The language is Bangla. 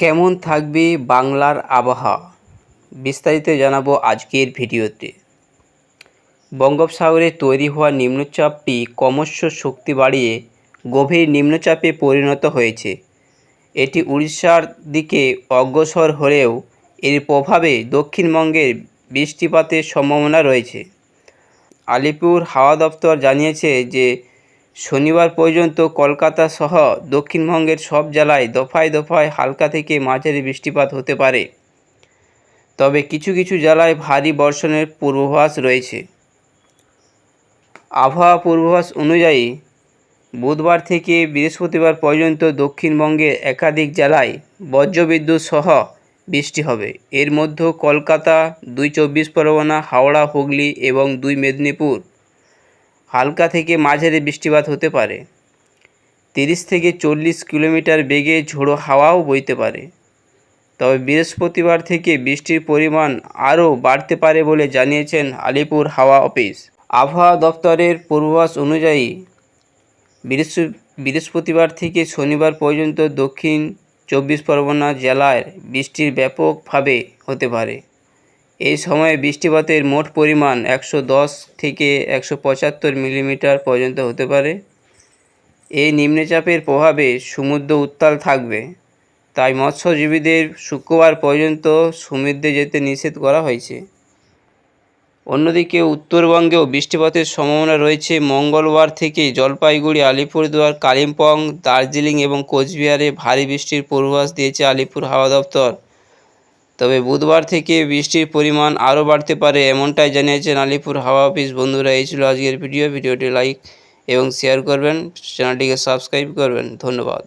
কেমন থাকবে বাংলার আবহাওয়া? বিস্তারিত জানাব আজকের ভিডিওতে। বঙ্গোপসাগরে তৈরি হওয়া নিম্নচাপটি ক্রমশ শক্তি বাড়িয়ে গভীর নিম্নচাপে পরিণত হয়েছে। এটি উড়িষ্যার দিকে অগ্রসর হলেও এর প্রভাবে দক্ষিণবঙ্গের বৃষ্টিপাতের সম্ভাবনা রয়েছে। আলিপুর হাওয়া দপ্তর জানিয়েছে যে শনিবার পর্যন্ত কলকাতা সহ দক্ষিণবঙ্গের সব জেলায় দফায় দফায় হালকা থেকে মাঝারি বৃষ্টিপাত হতে পারে। তবে কিছু কিছু জেলায় ভারী বর্ষণের পূর্বাভাস রয়েছে। আবহাওয়া পূর্বাভাস অনুযায়ী বুধবার থেকে বৃহস্পতিবার পর্যন্ত দক্ষিণবঙ্গের একাধিক জেলায় বজ্রবিদ্যুৎ সহ বৃষ্টি হবে। এর মধ্যে কলকাতা, দুই চব্বিশ পরগনা, হাওড়া, হুগলি এবং দুই মেদিনীপুর হালকা থেকে মাঝারি বৃষ্টিপাত হতে পারে। তিরিশ থেকে চল্লিশ কিলোমিটার বেগে ঝোড়ো হাওয়াও বইতে পারে। তবে বৃহস্পতিবার থেকে বৃষ্টির পরিমাণ আরও বাড়তে পারে বলে জানিয়েছেন আলিপুর হাওয়া অফিস। আবহাওয়া দপ্তরের পূর্বাভাস অনুযায়ী বৃহস্পতিবার থেকে শনিবার পর্যন্ত দক্ষিণ চব্বিশ পরগনা জেলায় বৃষ্টির ব্যাপকভাবে হতে পারে। এই সময়ে বৃষ্টিপাতের মোট পরিমাণ একশো দশ থেকে একশো পঁচাত্তর মিলিমিটার পর্যন্ত হতে পারে। এই নিম্নচাপের প্রভাবে সমুদ্র উত্তাল থাকবে। তাই মৎস্যজীবীদের শুক্রবার পর্যন্ত সমুদ্রে যেতে নিষেধ করা হয়েছে। অন্যদিকে উত্তরবঙ্গেও বৃষ্টিপাতের সম্ভাবনা রয়েছে। মঙ্গলবার থেকে জলপাইগুড়ি, আলিপুরদুয়ার, কালিম্পং, দার্জিলিং এবং কোচবিহারে ভারী বৃষ্টির পূর্বাভাস দিয়েছে আলিপুর হাওয়া দপ্তর। তবে বুধবার থেকে বৃষ্টির পরিমাণ আরও বাড়তে পারে, এমনটাই জানিয়েছেন আলিপুর হাওয়া অফিস বন্ধুরা। এই ছিল আজকের ভিডিও। ভিডিওটি লাইক এবং শেয়ার করবেন। চ্যানেলটিকে সাবস্ক্রাইব করবেন। ধন্যবাদ।